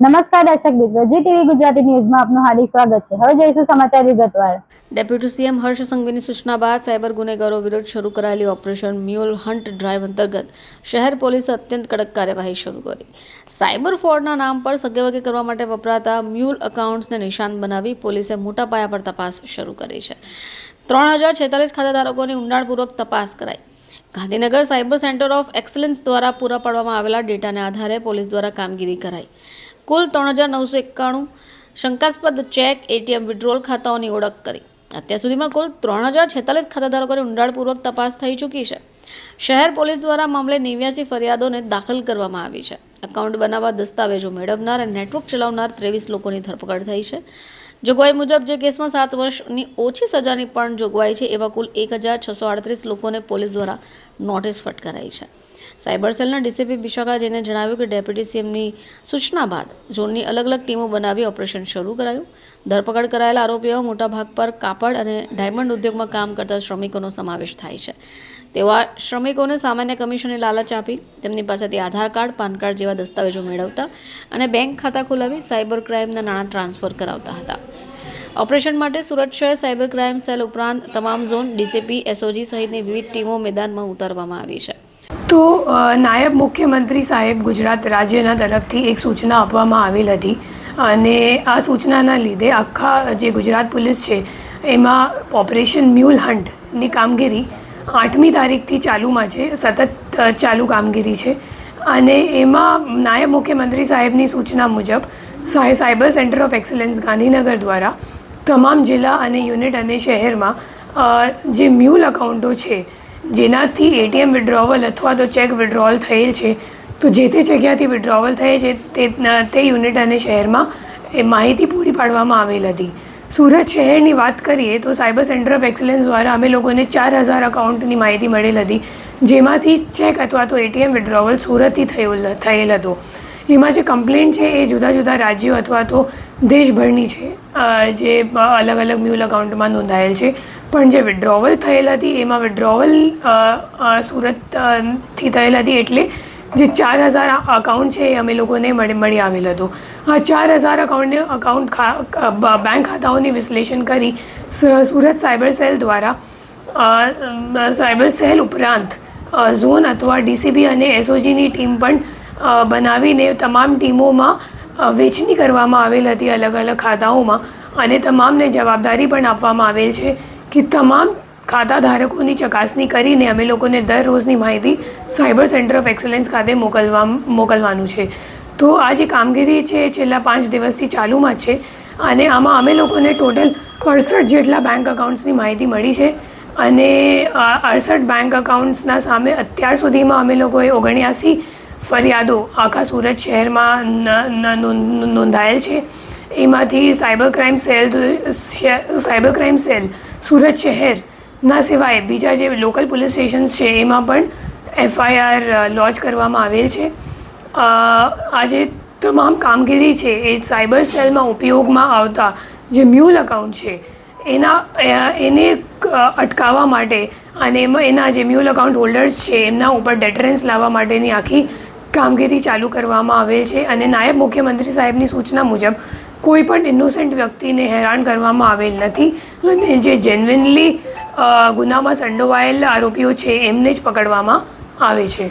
નમસ્કાર દર્શક મિત્રો, જી ટીવી ગુજરાતી ન્યૂઝમાં આપનું હાર્દિક સ્વાગત છે. હવે જોઈશું સમાચાર વિગતવાર ડેપ્યુટી સીએમ હર્ષ સંઘવીની સૂચના બાદ સાયબર ગુનેગારો વિરુદ્ધ શરૂ કરાયેલી ઓપરેશન મ્યુલ હન્ટ ડ્રાઈવ અંતર્ગત શહેર પોલીસે અત્યંત કડક કાર્યવાહી શરૂ કરી. સાયબર ફ્રોડના નામ પર સગેવગે કરવા માટે વપરાતા મ્યુલ એકાઉન્ટ્સને નિશાન બનાવી પોલીસે મોટા પાયા પર તપાસ શરૂ કરી છે. ત્રણ હજાર છેતાલીસ ખાતાધારકોની ઊંડાણપૂર્વક તપાસ કરાઈ. Gandhinagar cyber centre of excellence દ્વારા પૂરા પાડવામાં આવેલા ડેટાને આધારે પોલીસ દ્વારા કામગીરી કરાઈ. કુલ ત્રણ હજાર નવસો એકાણું શંકાસ્પદ ચેક, એટીએમ વિડ્રોલ ખાતાઓની ઓળખ કરી. અત્યાર સુધીમાં કુલ ત્રણ હજાર છેતાલીસ ખાતાધારકોની ઊંડાણપૂર્વક તપાસ થઈ ચૂકી છે. શહેર પોલીસ દ્વારા મામલે નેવ્યાસી ફરિયાદોને દાખલ કરવામાં આવી છે. એકાઉન્ટ બનાવવા દસ્તાવેજો મેળવનાર અને નેટવર્ક ચલાવનાર ત્રેવીસ લોકોની ધરપકડ થઈ છે. જોગવાઈ મુજબ જે કેસમાં સાત વર્ષની ઓછી સજાની પણ જોગવાઈ છે, એવા કુલ એક હજાર છસો આડત્રીસ લોકોને પોલીસ દ્વારા નોટિસ ફટકારાઈ છે. સાયબર સેલના ડીસીપી વિશાખા જૈને જણાવ્યું કે ડેપ્યુટી સીએમની સૂચના બાદ ઝોનની અલગ અલગ ટીમો બનાવી ઓપરેશન શરૂ કરાયું. ધરપકડ કરાયેલા આરોપીઓ મોટા ભાગ પર કાપડ અને ડાયમંડ ઉદ્યોગમાં કામ કરતા શ્રમિકોનો સમાવેશ થાય છે. તેવા શ્રમિકોને સામાન્ય કમિશનની લાલચ આપી, તેમની પાસેથી આધાર કાર્ડ, પાન કાર્ડ જેવા દસ્તાવેજો મેળવતા અને બેંક ખાતા ખોલાવી સાયબર ક્રાઇમના નાણાં ટ્રાન્સફર કરાવતા હતા. ઓપરેશન માટે સુરત શહેર સાયબર ક્રાઇમ સેલ ઉપરાંત તમામ ઝોન ડીસીપી, એસઓજી સહિતની વિવિધ ટીમો મેદાનમાં ઉતારવામાં આવી છે. તો નાયબ મુખ્યમંત્રી સાહેબ ગુજરાત રાજ્યના તરફથી એક સૂચના આપવામાં આવેલ હતી. અને આ સૂચનાના લીધે આખા જે ગુજરાત પોલીસ છે, એમાં ઓપરેશન મ્યુલ હન્ટની કામગીરી આઠમી તારીખથી ચાલુમાં છે, સતત ચાલુ કામગીરી છે. અને એમાં નાયબ મુખ્યમંત્રી સાહેબની સૂચના મુજબ સાય cyber centre of excellence Gandhinagar દ્વારા તમામ જિલ્લા અને યુનિટ અને શહેરમાં જે મ્યુલ અકાઉન્ટો છે જેનાથી એટીએમ વિડ્રોવલ અથવા તો ચેક વિડ્રોવલ થયેલ છે. તો જે તે જગ્યાથી વિડ્રોવલ થયે છે, તે તે યુનિટ અને શહેરમાં એ માહિતી પૂરી પાડવામાં આવેલ હતી. સુરત શહેરની વાત કરીએ તો સાયબર સેન્ટર ઓફ એક્સલન્સ દ્વારા અમે લોકોને ચાર હજાર અકાઉન્ટની માહિતી મળેલ હતી, જેમાંથી ચેક અથવા તો એટીએમ વિડ્રોવલ સુરતથી થયેલ થયેલ હતો. એમાં જે કમ્પ્લેન્ટ છે એ જુદા જુદા રાજ્યો અથવા તો દેશભરની છે. જે અલગ અલગ મ્યુલ અકાઉન્ટમાં નોંધાયેલ છે. પણ જે વિડ્રોવલ થયેલ હતી, એમાં વિડ્રોવલ સુરતથી થયેલ હતી એટલે જે ચાર હજાર અકાઉન્ટ છે એ અમે લોકોને મળી મળી આવેલ હતો. આ ચાર હજાર અકાઉન્ટને અકાઉન્ટ બેંક ખાતાઓની વિશ્લેષણ કરી સુરત સાયબર સેલ દ્વારા સાયબર સેલ ઉપરાંત ઝોન અથવા ડીસીબી અને એસઓજીની ટીમ પણ બનાવીને તમામ ટીમોમાં વહેંચણી કરવામાં આવેલ હતી અલગ અલગ ખાતાઓમાં અને તમામને જવાબદારી પણ આપવામાં આવેલ છે કે તમામ ખાતા ધારકોની ચકાસણી કરીને અમે લોકોને દરરોજની માહિતી સાયબર સેન્ટર ઓફ એક્સલન્સ ખાતે મોકલવા, મોકલવાનું છે. તો આ જે કામગીરી છે એ છેલ્લા પાંચ દિવસથી ચાલુમાં છે અને આમાં અમે લોકોને ટોટલ અડસઠ જેટલા બેંક અકાઉન્ટ્સની માહિતી મળી છે અને અડસઠ બેંક અકાઉન્ટ્સના સામે અત્યાર સુધીમાં અમે લોકોએ ઓગણ્યાસી ફરિયાદો આખા સુરત શહેરમાં નોંધાયેલ છે. એમાંથી cyber crime cell cyber crime cell Surat શહેરના સિવાય બીજા જે લોકલ પોલીસ સ્ટેશન્સ છે એમાં પણ એફઆઈઆર લોન્ચ કરવામાં આવેલ છે. આજે તમામ કામગીરી છે એ સાયબર સેલમાં ઉપયોગમાં આવતા જે મ્યુલ અકાઉન્ટ છે એના એને અટકાવવા માટે અને એમાં એના જે મ્યુલ અકાઉન્ટ હોલ્ડર્સ છે એમના ઉપર ડેટરન્સ લાવવા માટેની આખી કામગીરી ચાલુ કરવામાં આવેલ છે અને નાયબ મુખ્યમંત્રી સાહેબની સૂચના મુજબ, કોઈ પણ ઇનોસેન્ટ વ્યક્તિને હેરાન કરવામાં આવેલ નથી અને જે જેન્યુઇનલી ગુનામાં સંડોવાયેલ આરોપીઓ છે, એમને જ પકડવામાં આવે છે.